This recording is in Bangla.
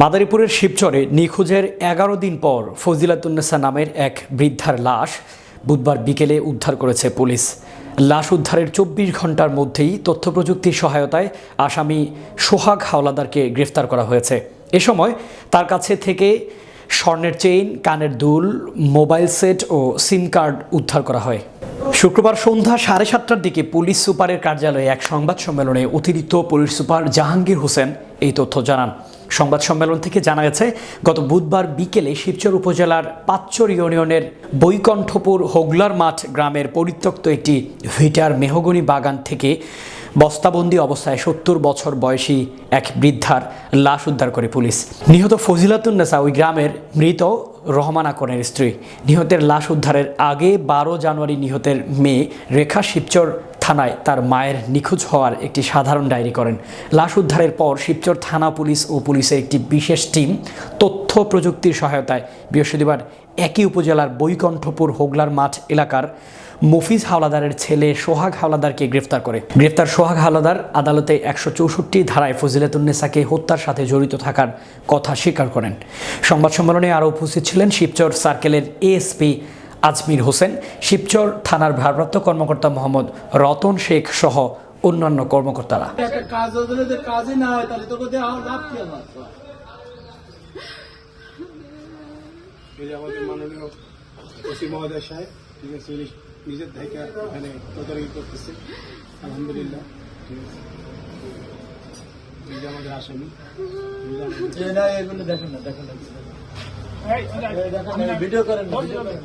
মাদারীপুরের শিবচরে নিখোঁজের এগারো দিন পর ফজিলাতুন্নেসা নামের এক বৃদ্ধার লাশ বুধবার বিকেলে উদ্ধার করেছে পুলিশ। লাশ উদ্ধারের চব্বিশ ঘণ্টার মধ্যেই তথ্য প্রযুক্তির সহায়তায় আসামি সোহাগ হাওলাদারকে গ্রেফতার করা হয়েছে। এ সময় তার কাছে থেকে স্বর্ণের চেইন, কানের দুল, মোবাইল সেট ও সিম কার্ড উদ্ধার করা হয়। শুক্রবার সন্ধ্যা সাড়ে সাতটার দিকে পুলিশ সুপারের কার্যালয়ে এক সংবাদ সম্মেলনে অতিরিক্ত পুলিশ সুপার জাহাঙ্গীর হোসেন এই তথ্য জানান। সংবাদ সম্মেলন থেকে জানা গেছে, গত বুধবার বিকেলে শিবচর উপজেলার পাঁচচর ইউনিয়নের বৈকণ্ঠপুর হোগলার মাঠ গ্রামের পরিত্যক্ত একটি ভিটার মেহগনি বাগান থেকে বস্তাবন্দি অবস্থায় সত্তর বছর বয়সী এক বৃদ্ধার লাশ উদ্ধার করে পুলিশ। নিহত ফজিলাতুন্নেসা ওই গ্রামের মৃত রহমান আকনের স্ত্রী। নিহতের লাশ উদ্ধারের আগে বারো জানুয়ারি নিহতের মেয়ে রেখা শিবচর থানায় তার মায়ের নিখোঁজ হওয়ার একটি সাধারণ ডায়েরি করেন। লাশ উদ্ধারের পর শিবচর থানা পুলিশ ও পুলিশের একটি বিশেষ টিম তথ্য প্রযুক্তির সহায়তায় বৃহস্পতিবার একই উপজেলার বৈকণ্ঠপুর হোগলার মাঠ এলাকার মফিজ হাওলাদারের ছেলে সোহাগ হাওলাদারকে গ্রেফতার করে। গ্রেফতার সোহাগ হাওলাদার আদালতে একশো চৌষট্টি ধারায় ফজিলাতুন্নেসাকে হত্যার সাথে জড়িত থাকার কথা স্বীকার করেন। সংবাদ সম্মেলনে আরও উপস্থিত ছিলেন শিবচর সার্কেলের এএসপি আজমির হোসেন শিবচর থানার ভারপ্রাপ্ত কর্মকর্তা মোহাম্মদ রতন শেখ সহ অন্যান্য কর্মকর্তারা। হয় নিজের থেকে এখানে তদারকি করতেছে। আলহামদুলিল্লাহ ঠিক আছে। আমাদের আসামি। দেখেন না দেখেন না। এই দেখেন না, ভিডিও করেন ভিডিও করেন